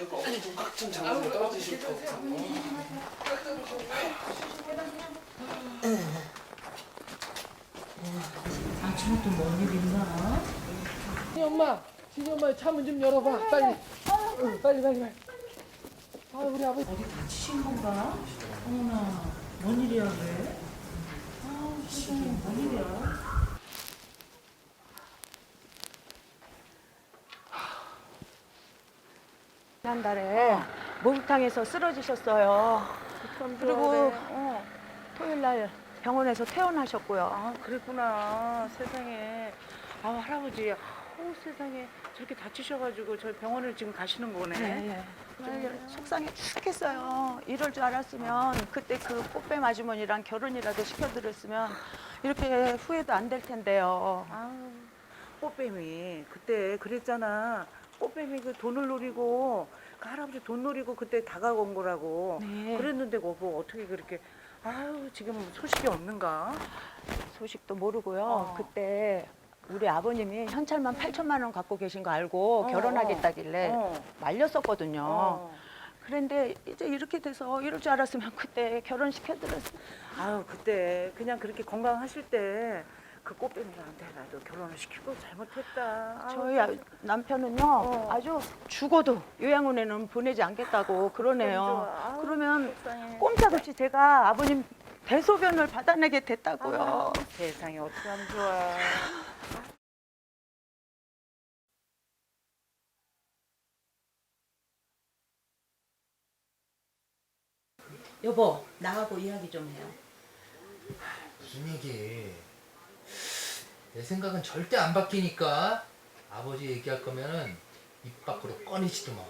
이거 엄청 깍좀 잡아서 떨어지실 거 없어. 아침부터 뭔일 있나? 진이 엄마, 진이 엄마 차문 좀 열어봐. 빨리. 응, 빨리 빨리 빨리. 아 우리 아버지. 어디 다치신 건가? 어머나, 뭔 일이야 그래? 아, 세상에 뭔 일이야? 지난달에 목욕탕에서 쓰러지셨어요. 그리고 어, 토요일 날 병원에서 퇴원하셨고요. 아, 그랬구나. 세상에. 아, 할아버지. 어, 세상에. 저렇게 다치셔가지고 저 병원을 지금 가시는 거네. 네. 정말 속상해 죽겠어요. 이럴 줄 알았으면 그때 그 꽃뱀 아주머니랑 결혼이라도 시켜드렸으면 이렇게 후회도 안 될 텐데요. 아우, 꽃뱀이 그때 그랬잖아. 꽃뱀이 그 돈을 노리고 그 할아버지 돈 노리고 그때 다가온 거라고. 네. 그랬는데 뭐, 뭐 어떻게 그렇게 아유 지금 소식이 없는가? 소식도 모르고요. 어. 그때 우리 아버님이 현찰만 8천만 원 갖고 계신 거 알고 어, 결혼하겠다길래 어. 말렸었거든요. 어. 그런데 이제 이렇게 돼서 이럴 줄 알았으면 그때 결혼시켜드렸 아유 그때 그냥 그렇게 건강하실 때 그 꽃뱀이한테라도 결혼을 시키고 잘못했다. 저희 아- 남편은요 어. 아주 죽어도 요양원에는 보내지 않겠다고 그러네요. 좋아. 아유, 그러면 속상해. 꼼짝없이 제가 아버님 대소변을 받아내게 됐다고요. 아유, 세상에 어떻게 하면 좋아. 여보, 나하고 이야기 좀 해요. 무슨 얘기? 내 생각은 절대 안 바뀌니까 아버지 얘기할 거면은 입 밖으로 꺼내지도 마.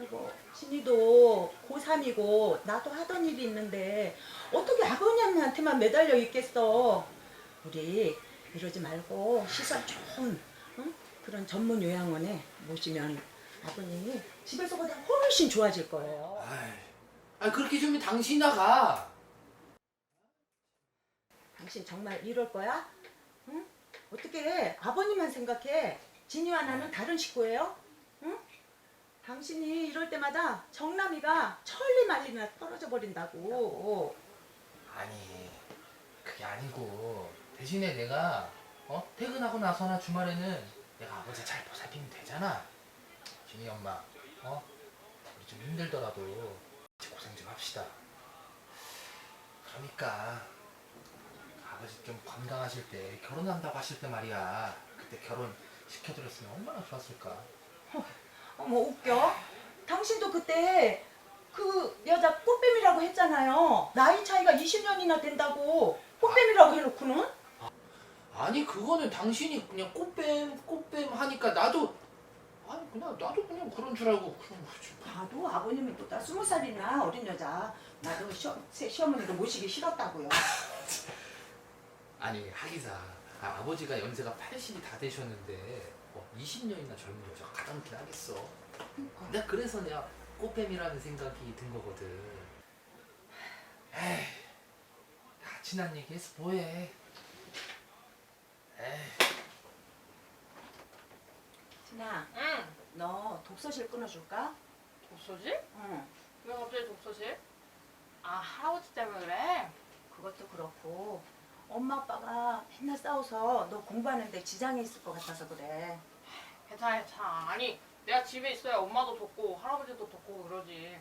여보, 신이도 고3이고 나도 하던 일이 있는데 어떻게 아버님한테만 매달려 있겠어. 우리 이러지 말고 시설 좋은 응? 그런 전문 요양원에 모시면 아버님이 집에서보다 훨씬 좋아질 거예요. 아이, 아 그렇게 좀 당신 나가. 당신 정말 이럴 거야? 응? 어떻게 아버님만 생각해? 진이와 나는 다른 식구예요? 응? 당신이 이럴 때마다 정남이가 천리 말리나 떨어져 버린다고. 아니 그게 아니고 대신에 내가 어 퇴근하고 나서나 주말에는 내가 아버지 잘 보살피면 되잖아. 진이 엄마, 어 우리 좀 힘들더라도 같이 고생 좀 합시다. 그러니까 아버지 좀 건강하실 때 결혼한다고 하실 때 말이야. 그때 결혼 시켜드렸으면 얼마나 좋았을까. 어머 웃겨. 당신도 그때 그 여자 꽃뱀이라고 했잖아요. 나이 차이가 20년이나 된다고 꽃뱀이라고 해놓고는 아니 그거는 당신이 그냥 꽃뱀 꽃뱀 하니까 나도 아니 그냥 나도 그냥 그런 줄 알고 그런 거지. 나도 아버님이 보다 스무 살이나 어린 여자 나도 시어, 새 시어머니를 모시기 싫었다고요. 아니 하기사 아, 아버지가 연세가 80이 다 되셨는데 뭐 20년이나 젊은 여자가 가당키나 하겠어. 내가 그래서 내가 꽃뱀이라는 생각이 든 거거든. 에이, 다 지난 얘기해서 뭐해? 에이. 진아, 응. 너 독서실 끊어줄까? 독서실? 응. 왜 갑자기 독서실? 아 할아버지 때문에 그래? 그것도 그렇고 엄마 아빠가 맨날 싸워서 너 공부하는데 지장이 있을 것 같아서 그래. 괜찮아 괜찮아 아니 내가 집에 있어야 엄마도 돕고 할아버지도 돕고 그러지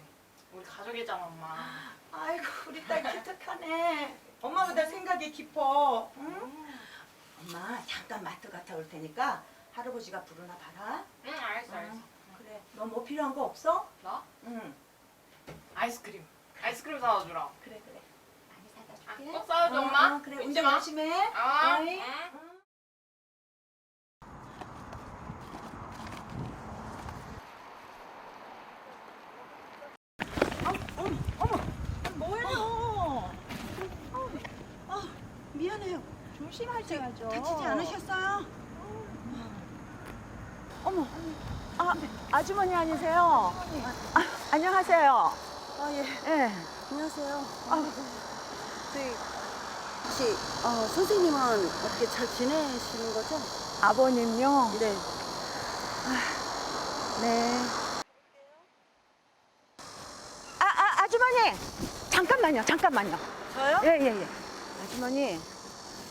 우리 가족이잖아 엄마 아이고 우리 딸 기특하네. 엄마보다 생각이 깊어. 응? 엄마 잠깐 마트 갔다 올 테니까 할아버지가 부르나 봐라. 응 알겠어 알겠어 응. 그래. 너 뭐 필요한 거 없어? 나? 응. 아이스크림 아이스크림 사다 주라 그래 그래. 사다 아. 꼭 사다 줘 엄마 어, 그래 운전 마. 열심히 해. 아, 어이. 응. 뭐예요? 아, 미안해요. 조심하셔야죠. 다치지 않으셨어요? 어머, 아 아주머니 아니세요? 아, 안녕하세요. 아 예. 예. 안녕하세요. 저 희 혹시 어, 선생님은 어떻게 잘 지내시는 거죠? 아버님요. 네. 네. 아, 아, 아주머니! 잠깐만요, 잠깐만요. 저요? 예, 예, 예. 아주머니,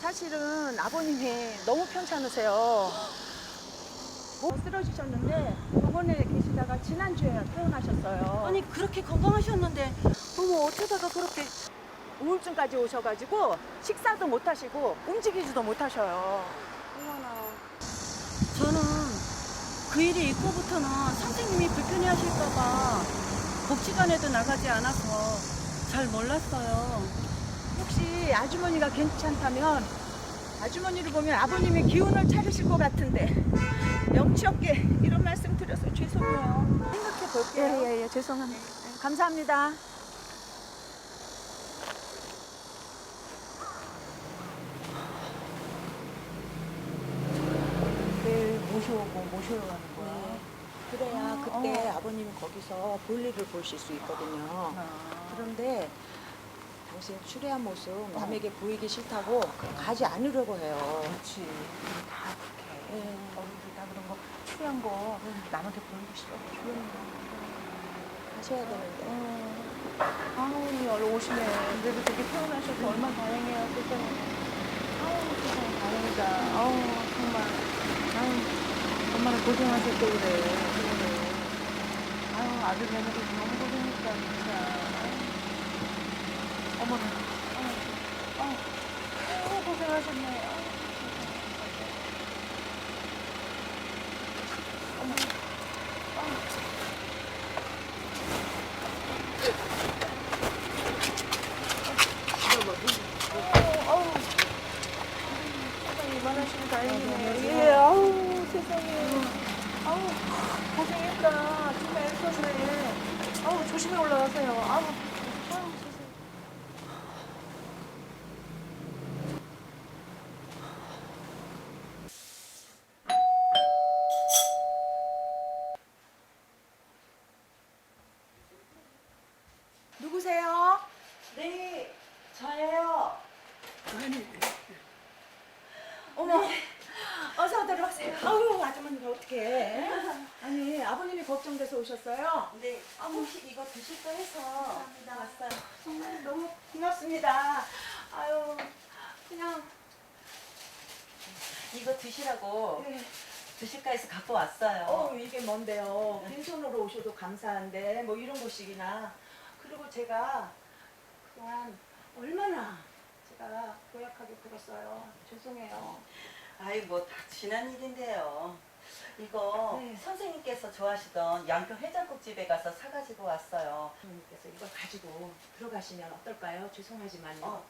사실은 아버님이 너무 편찮으세요. 뭐 쓰러지셨는데 병원에 계시다가 지난주에 퇴원하셨어요. 아니 그렇게 건강하셨는데 어머, 어쩌다가 그렇게 우울증까지 오셔가지고 식사도 못 하시고 움직이지도 못 하셔요. 어머나. 저는 그 일이 있고부터는 선생님이 불편해 하실까봐 복지관에도 나가지 않아서 잘 몰랐어요. 혹시 아주머니가 괜찮다면 아주머니를 보면 아버님이 기운을 차리실 것 같은데 염치 없게 이런 말씀 드려서 죄송해요. 생각해 볼게요. 예예예 죄송합니다. 감사합니다. 내일 모셔오고 모셔러 가는 거야. 네. 그래야 그때 아버님이 거기서 볼일을 보실 수 있거든요. 그런데 당신 추레한 모습 남에게 보이기 싫다고 가지 않으려고 해요. 그렇지. 다 그렇게. 네. 어른들 다 그런 거 추한 거 남한테 보이기 싫어. 가셔야 되는데. 아우 얼른 오시네. 그래도 되게 태어나셔서 얼마나 다행이에요. 세상에. 아우 세상에 다행이다. 아우 정말. 아우 엄마는 고생하셨대 그래. 아유 아들 며느리 너무 고생했다 진짜. 어머나. 아유, 아유, 아유 고생하셨네. 아유, 어머. 아유. 아유, 아유. 세상에 이만하시면 다행이네. 예, 아우 세상에. 아우 고생했다. 정말 애썼네. 아우 조심히 올라가세요. 아우, 세상에. 누구세요? 네, 저예요. 어머, 어서 들어오세요. 아유, 아주머니가 어떻게? 아니, 아버님이 걱정돼서 오셨어요? 네, 혹시 이거 해서 왔어요. 정말 너무 고맙습니다. 아유, 그냥 이거 드시라고 네. 드실까 해서 갖고 왔어요. 어 이게 뭔데요? 빈손으로 오셔도 감사한데 뭐 이런 것이기나. 그리고 제가 그동안 얼마나 제가 고약하게 굴었어요. 죄송해요. 아이 뭐 다 지난 일인데요. 이거 네. 선생님께서 좋아하시던 양평 해장국집에 가서 사가지고 왔어요. 그래서 이걸 가지고 들어가시면 어떨까요? 죄송하지만요. 어,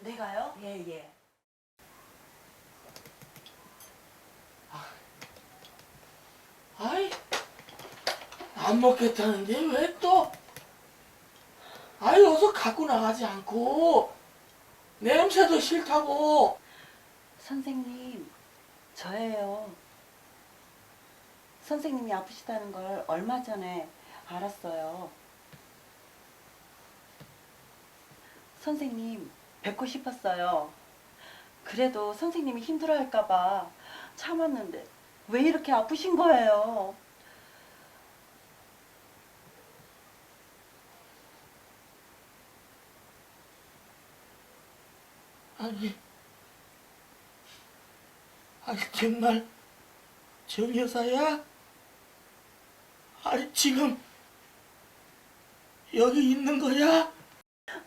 내가요? 예 예. 아이, 안 먹겠다는데 왜 또? 아이, 어서 갖고 나가지 않고. 냄새도 싫다고. 선생님, 저예요. 선생님이 아프시다는 걸 얼마 전에 알았어요. 선생님, 뵙고 싶었어요. 그래도 선생님이 힘들어 할까봐 참았는데 왜 이렇게 아프신 거예요? 아니, 아니, 정말, 정 여사야? 아니, 지금, 여기 있는 거야?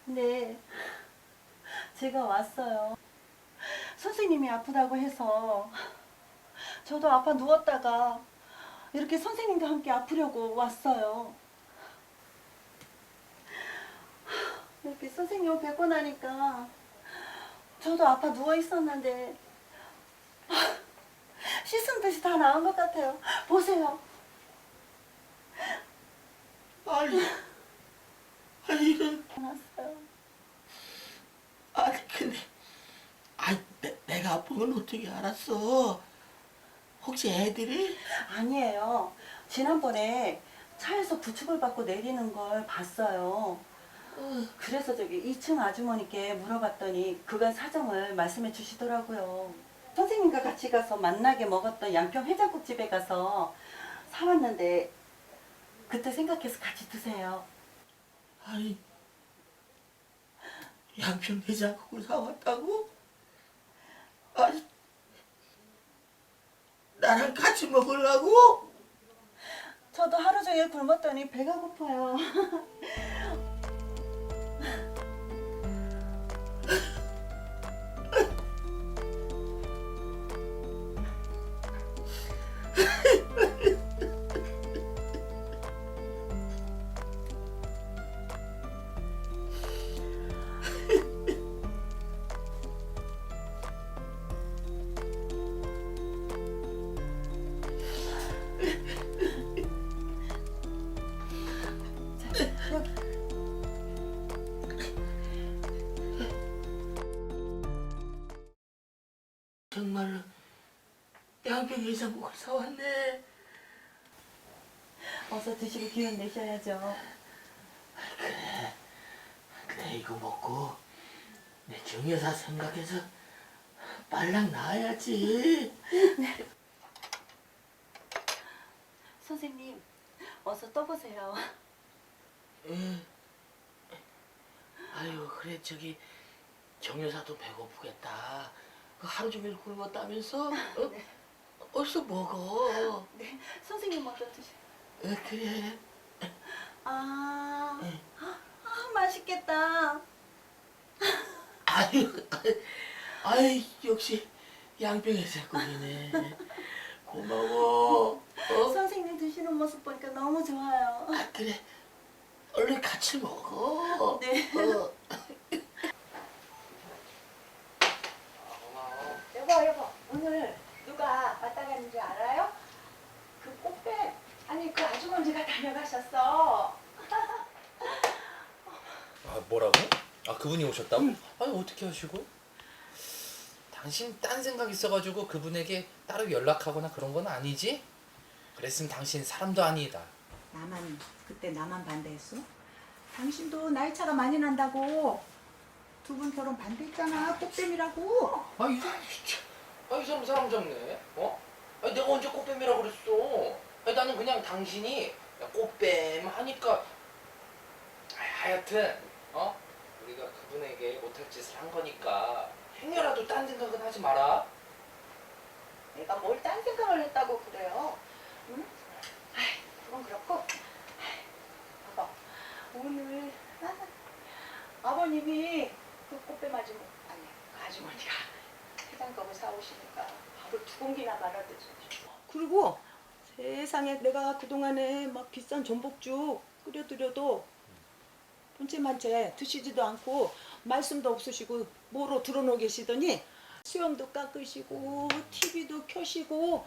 네. 제가 왔어요. 선생님이 아프다고 해서 저도 아파 누웠다가 이렇게 선생님과 함께 아프려고 왔어요. 이렇게 선생님을 뵙고 나니까 저도 아파 누워 있었는데 씻은 듯이 다 나은 것 같아요. 보세요. 아니, 아니, 이런, 났어요. 아니, 근데, 아니, 내, 내가 아픈 건 어떻게 알았어? 혹시 애들이? 아니에요. 지난번에 차에서 부축을 받고 내리는 걸 봤어요. 그래서 저기 2층 아주머니께 물어봤더니 그간 사정을 말씀해 주시더라고요. 선생님과 같이 가서 만나게 먹었던 양평 해장국집에 가서 사왔는데 그때 생각해서 같이 드세요. 아니 양평 해장국을 사왔다고? 아니 나랑 같이 먹으려고? 저도 하루 종일 굶었더니 배가 고파요. 해장국을 사왔네. 어서 드시고 기운 내셔야죠. 그래 이거 먹고 내 정여사 생각해서 빨랑 나아야지. 선생님, 어서 떠보세요. 에. 아유 그래 저기 정여사도 배고프겠다. 그 하루 종일 굶었다면서? 어? 어서 먹어. 선생님 먼저 드세요. 에, 그래. 아, 네. 아 맛있겠다. 아유, 아이 역시 양평의 새꿈이네. 고마워. 어? 선생님 드시는 모습 보니까 너무 좋아요. 아 그래. 얼른 같이 먹어. 네. 어. 여보 여보 오늘 왔다 갔는지 알아요? 그 꽃뱀 아니 그 아주머니가 다녀가셨어. 아 뭐라고? 아 그분이 오셨다고? 아니 어떻게 하시고? 당신 딴 생각 있어가지고 그분에게 따로 연락하거나 그런 건 아니지? 그랬으면 당신 사람도 아니다. 나만 그때 나만 반대했어? 당신도 나이 차가 많이 난다고 두 분 결혼 반대했잖아 꽃뱀이라고 아이 진짜. 아이 사람 사람 잡네. 어? 아니 내가 언제 꽃뱀이라고 그랬어? 아니 나는 그냥 당신이 야, 꽃뱀 하니까. 아이, 하여튼 어 우리가 그분에게 못할 짓을 한 거니까 행여라도 딴 생각은 하지 마라. 내가 뭘 딴 생각을 했다고 그래요? 응? 아이, 그건 그렇고. 여보, 오늘 아, 아버님이 그 꽃뱀 아주머 아니 그 아주머니가 해장국을 사오시니까 밥을 두 공기나 말아 드시고. 그리고 세상에 내가 그동안에 막 비싼 전복죽 끓여드려도 본체 만체 드시지도 않고 말씀도 없으시고 뭐로 들어놓 계시더니 수염도 깎으시고 TV도 켜시고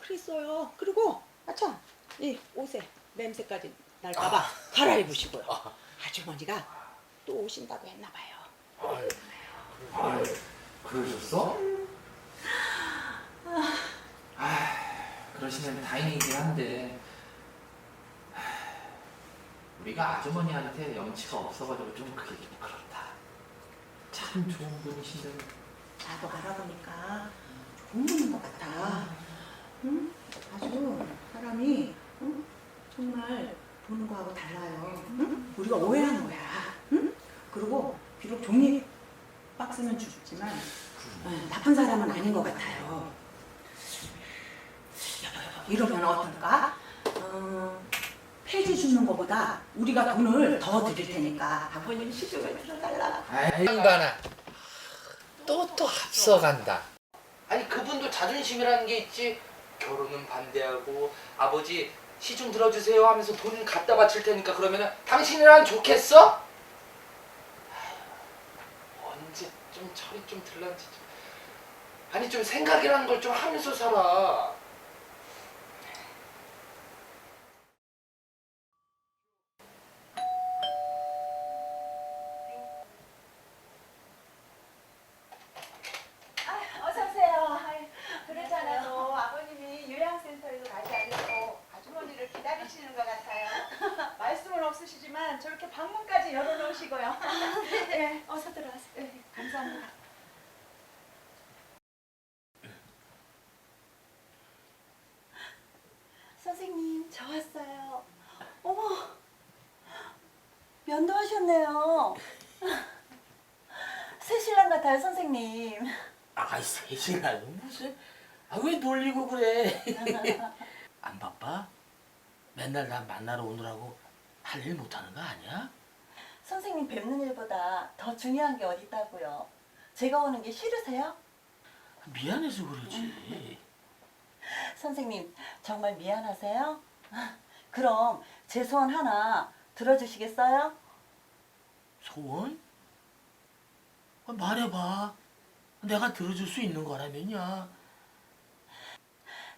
그랬어요. 그리고 아참 이 옷에 냄새까지 날까봐 갈아입으시고요. 아주머니가 또 오신다고 했나 봐요. 아유, 그러셨어? 아, 그러시면 다행이긴 한데 하, 우리가 아주머니한테 염치가 없어가지고 좀 그게 좀 그렇다. 참 좋은 분이신데 나도 알아보니까 좋은 분인 것 같아. 응? 아주 사람이 응? 정말 보는 거하고 달라요. 응? 우리가 오해하는 거야. 응? 그리고 비록 종이 박스는 주지만 응, 나쁜 사람은 아닌 것 같아요. 여보, 여보, 이러면 어떨까? 어, 폐지 주는 것보다 우리가 돈을 더 드릴 테니까 아버님 시중을 들어달라. 양반아 또 또 앞서간다. 아니 그분도 자존심이라는 게 있지. 결혼은 반대하고 아버지 시중 들어주세요 하면서 돈 갖다 바칠 테니까 그러면은 당신이랑 좋겠어? 아휴, 언제 좀 철이 좀 들란지 좀. 아니 좀 생각이라는 걸좀 하면서 살아. 어서 오세요. 아이, 그러잖아요. 아버님이 요양센터에도 가지 않고 아주머니를 기다리시는 것 같아요. 말씀은 없으시지만 저렇게 방문까지 열어놓으시고요. 네, 어서 들어가세요. 네, 감사합니다. 선생님, 저 왔어요. 어머, 면도하셨네요. 새 신랑 같아요, 선생님. 아이 세신아 무슨 아 왜 놀리고 그래 안 바빠? 맨날 나 만나러 오느라고 할 일 못하는 거 아니야? 선생님 뵙는 일보다 더 중요한 게 어디 있다고요? 제가 오는 게 싫으세요? 미안해서 그러지 선생님 정말 미안하세요? 그럼 제 소원 하나 들어주시겠어요? 소원? 아, 말해봐 내가 들어줄 수 있는 거라면야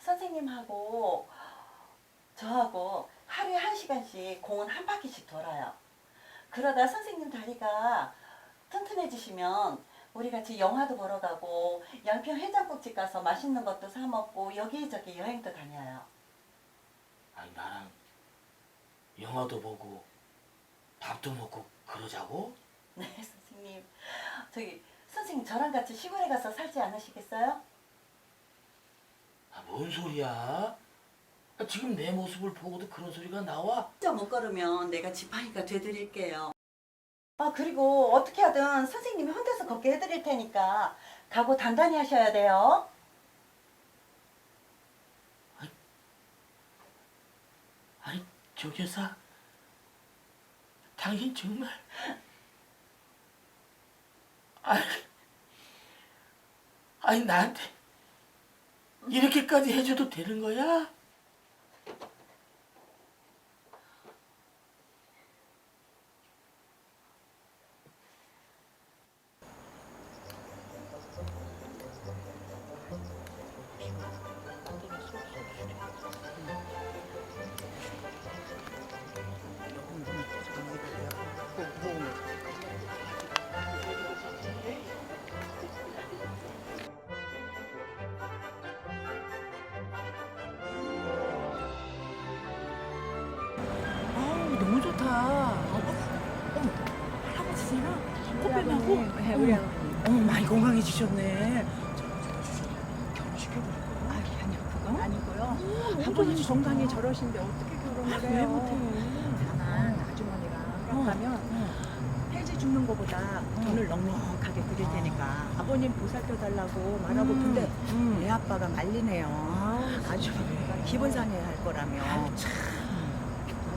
선생님하고 저하고 하루에 한 시간씩 공원 한 바퀴씩 돌아요. 그러다 선생님 다리가 튼튼해지시면 우리 같이 영화도 보러 가고 양평 해장국집 가서 맛있는 것도 사 먹고 여기저기 여행도 다녀요. 아니 나랑 영화도 보고 밥도 먹고 그러자고? 네, 선생님. 저기 선생님 저랑 같이 시골에 가서 살지 않으시겠어요? 아, 뭔 소리야? 아, 지금 내 모습을 보고도 그런 소리가 나와? 진짜 못 걸으면 내가 지팡이가 돼드릴게요. 아 그리고 어떻게 하든 선생님이 혼자서 걷게 해드릴 테니까 각오 단단히 하셔야 돼요. 아니 조 여사 당신 정말 아니 아니 나한테 이렇게까지 해줘도 되는 거야? 우리. 어머 많이 건강해지셨네. 아니, 아니요, 그건 아니고요. 아버님 건강이 저러신데 어떻게 결혼을 아, 해요? 왜 못해? 다만 아주머니가 어, 하면 해지 죽는 것보다 돈을 넉넉하게 드릴 테니까 아버님 보살펴 달라고 말하고 음, 근데 음. 애 아빠가 말리네요. 아, 아주머니가 기분 상해할 거라며. 참.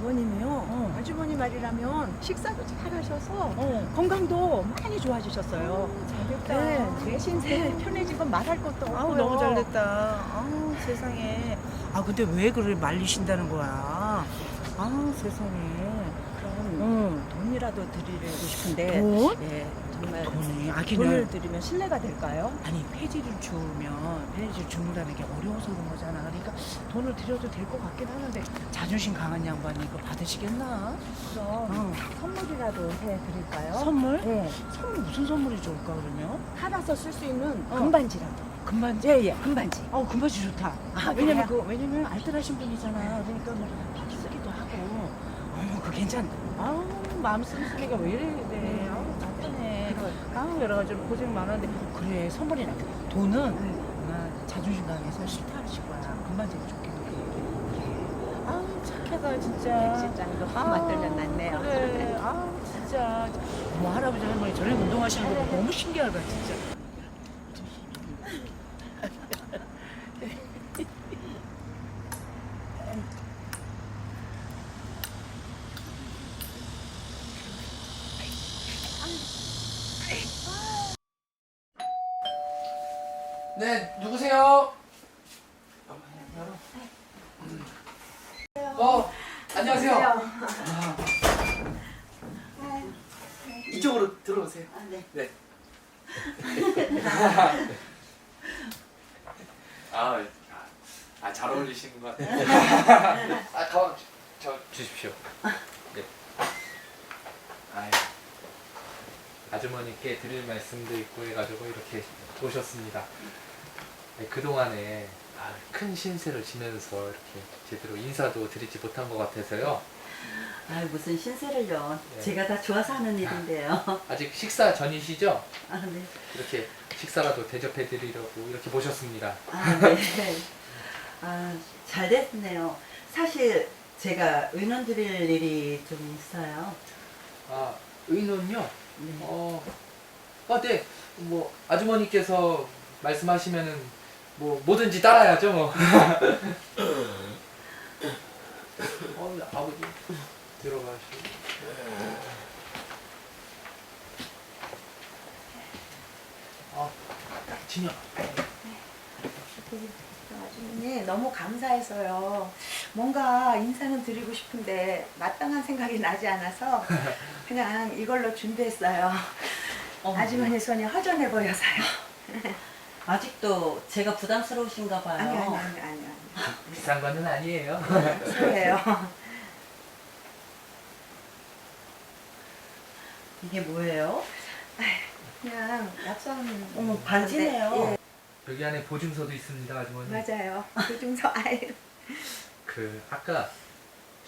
아버님이요. 어. 아주머니 말이라면 식사도 잘 하셔서 어. 건강도 많이 좋아지셨어요. 잘됐다. 네, 내 신세 편해진 건 말할 것도 없고요. 아우 너무 잘됐다. 아우 세상에. 아 근데 왜 그를 말리신다는 거야? 아우 세상에. 그럼 응. 돈이라도 드리고 싶은데 돈? 예, 정말 돈이 돈을 아기는 드리면 신뢰가 될까요? 아니 폐지를 주면 폐지를 주는다는 게 어려워서 그런 거잖아. 그러니까 돈을 드려도 될 것 같긴 하는데 자존심 강한 양반이 이거 받으시겠나? 그럼 어. 선물이라도 해드릴까요? 선물? 네, 선물 무슨 선물이 좋을까 그러면? 팔아서 쓸 수 있는 어. 금반지라도. 금반지? 예, 예, 금반지. 어 금반지 좋다. 아, 왜냐면 그래요? 그 왜냐면 알뜰하신 분이잖아. 그러니까 뭐 쓰기도 하고. 어머 그 괜찮다. 아우 마음 씀씀이가 왜 이래 아우 여러 가지로 고생 많았는데 그래 선물이 나 돈은 아, 자존심 강해서 싫다 하실 거야. 금반지 좋게 그래. 아우 착하다 진짜. 백지장도 아우, 맞들면 낫네요. 그래. 아우 진짜. 어머 할아버지 할머니 저녁 운동하시는 거 너무 신기하다 진짜. 네, 누구세요? 어, 안녕하세요. 아. 이쪽으로 들어오세요. 아, 네. 네. 아, 아, 잘 어울리시는 것 같아요. 아, 가방 저 주십시오. 네. 아유, 아주머니께 드릴 말씀도 있고 해가지고 이렇게 오셨습니다. 네, 그동안에 아, 큰 신세를 지면서 이렇게 제대로 인사도 드리지 못한 것 같아서요. 아 무슨 신세를요. 네. 제가 다 좋아서 하는 일인데요. 아직 식사 전이시죠? 아 네. 이렇게 식사라도 대접해 드리려고 이렇게 모셨습니다. 아 네. 아잘 됐네요. 사실 제가 의논 드릴 일이 좀 있어요. 아, 의논요? 네. 어, 아, 네. 뭐 아주머니께서 말씀하시면은 뭐 뭐든지 따라야죠 뭐. 어, 아버지 들어가시고. 아, 진영. 아주머니 너무 감사해서요. 뭔가 인사는 드리고 싶은데 마땅한 생각이 나지 않아서 그냥 이걸로 준비했어요. 아주머니 손이 허전해 보여서요. 아직도 제가 부담스러우신가 봐요. 아니 아니 아니 아니 비싼 거는 아니에요. 아니. 그래요. 이게 뭐예요? 그냥 약속은 어머, 반지네요. 건데, 여기 안에 보증서도 있습니다, 아주머니. 예, 맞아요. 그중서 아예 그 아까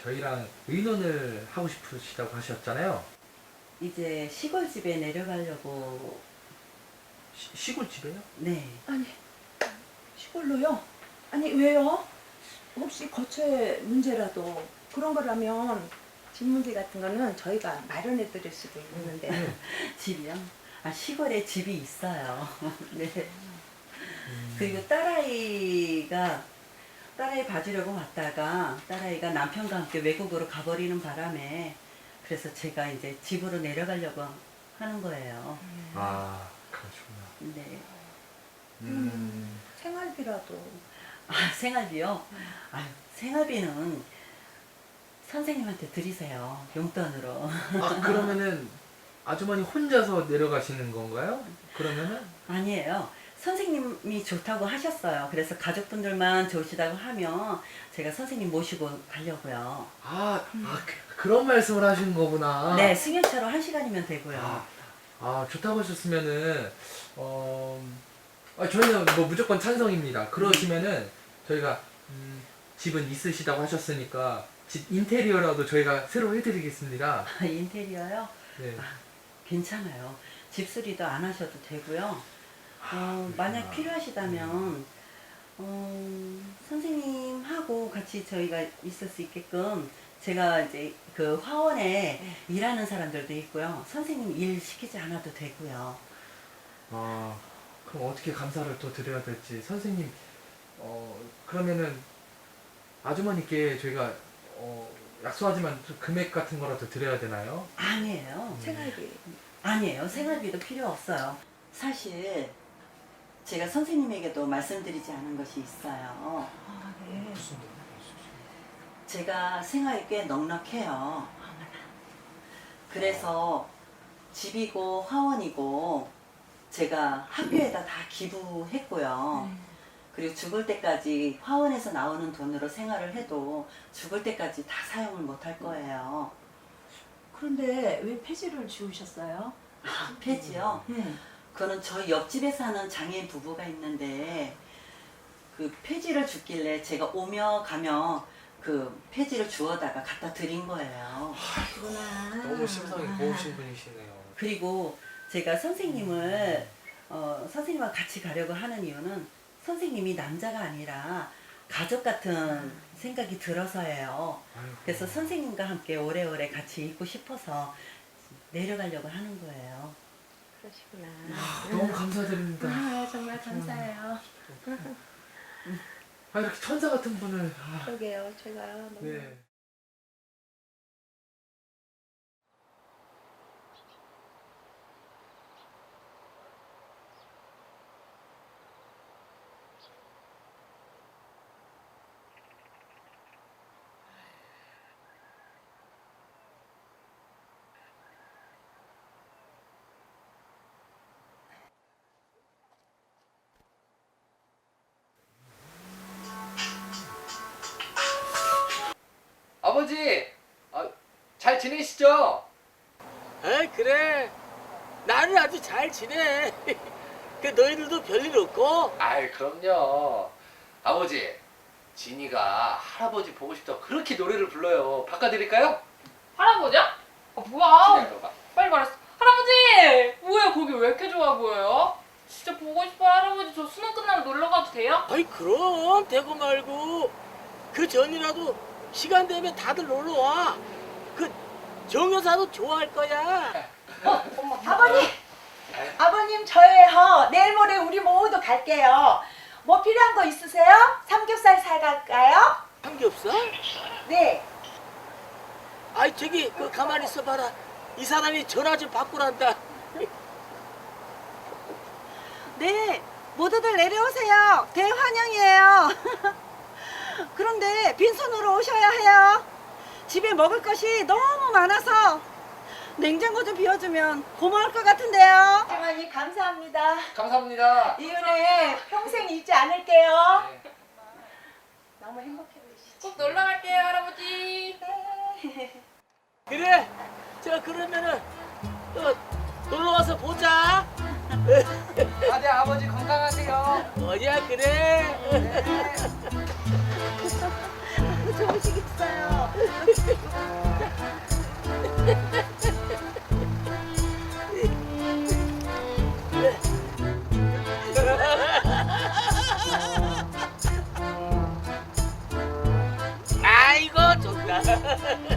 저희랑 의논을 하고 싶으시다고 하셨잖아요. 이제 시골집에 내려가려고 시, 시골 집에요? 네. 아니 시골로요? 아니 왜요? 혹시 거처에 문제라도 그런 거라면 집 문제 같은 거는 저희가 마련해 드릴 수도 있는데 집이요? 아 시골에 집이 있어요. 네. 음. 그리고 딸아이가 딸아이 봐주려고 왔다가 딸아이가 남편과 함께 외국으로 가버리는 바람에 그래서 제가 이제 집으로 내려가려고 하는 거예요. 아, 그러시구나. 네. 음. 생활비라도 아 생활비요? 아유 생활비는 선생님한테 드리세요 용돈으로. 아, 그러면은 아주머니 혼자서 내려가시는 건가요? 그러면은 아니에요. 선생님이 좋다고 하셨어요. 그래서 가족분들만 좋으시다고 하면 제가 선생님 모시고 가려고요. 아, 아 그, 그런 말씀을 하시는 거구나. 네, 승용차로 한 시간이면 되고요. 아, 아 좋다고 하셨으면은 어 아, 저희는 뭐 무조건 찬성입니다. 그러시면은 저희가 음, 집은 있으시다고 하셨으니까 집 인테리어라도 저희가 새로 해드리겠습니다. 인테리어요? 네. 괜찮아요. 집수리도 안 하셔도 되고요. 어, 그러시구나. 만약 필요하시다면 어, 선생님하고 같이 저희가 있을 수 있게끔 제가 이제 그 화원에 일하는 사람들도 있고요. 선생님 일 시키지 않아도 되고요. 아 그럼 어떻게 감사를 또 드려야 될지 선생님 어 그러면은 아주머니께 저희가 어 약속하지만 좀 금액 같은 거라도 드려야 되나요? 아니에요. 생활비 아니에요. 생활비도 필요 없어요. 사실 제가 선생님에게도 말씀드리지 않은 것이 있어요. 아, 네. 제가 생활이 꽤 넉넉해요. 그래서 집이고 화원이고 제가 학교에다 다 기부했고요. 그리고 죽을 때까지 화원에서 나오는 돈으로 생활을 해도 죽을 때까지 다 사용을 못 할 거예요. 그런데 왜 폐지를 지우셨어요? 아, 폐지요? 네. 그거는 저희 옆집에 사는 장애인 부부가 있는데 그 폐지를 줬길래 제가 오며 가며 그 폐지를 주워다가 갖다 드린 거예요. 그구나. 너무 심성이 고우신 분이시네요. 그리고 제가 선생님을 어, 선생님과 같이 가려고 하는 이유는 선생님이 남자가 아니라 가족 같은 생각이 들어서예요. 아이고. 그래서 선생님과 함께 오래오래 같이 있고 싶어서 내려가려고 하는 거예요. 그러시구나. 아, 너무 감사드립니다. 아, 정말 감사해요. 아 이렇게 천사 같은 분을 아, 그러게요. 제가 너무 네. 아버지, 아, 잘 지내시죠? 아 그래 나는 아주 잘 지내 그 너희들도 별일 없고 아이 그럼요. 아버지, 진이가 할아버지 보고 싶다고 그렇게 노래를 불러요. 바꿔드릴까요? 할아버지야? 아 뭐야? 진이야, 봐. 빨리 말했어. 할아버지! 뭐야 거기 왜 이렇게 좋아 보여요? 진짜 보고 싶어요 할아버지. 저 수능 끝나면 놀러 가도 돼요? 아이 그럼 대고 말고 그 전이라도 시간 되면 다들 놀러 와 그 정여사도 좋아할 거야 아버님! 아버님 아버님 저예요. 내일 모레 우리 모두 갈게요. 뭐 필요한 거 있으세요? 삼겹살 사갈까요? 삼겹살? 네. 아이 저기 그 가만히 있어봐라. 이 사람이 전화 좀 바꾸란다. 네. 모두들 내려오세요. 대환영이에요. 그런데 빈손으로 오셔야 해요. 집에 먹을 것이 너무 많아서 냉장고 좀 비워주면 고마울 것 같은데요. 어머니 감사합니다. 감사합니다. 이 은혜 평생 잊지 않을게요. 너무 행복해 보이시죠? 꼭 놀러 갈게요, 할아버지. 그래. 저 그러면은 또 놀러 와서 보자. 아들 아버지 건강하세요. 뭐냐 그래. 좋으시겠어요. 아이고 좋다.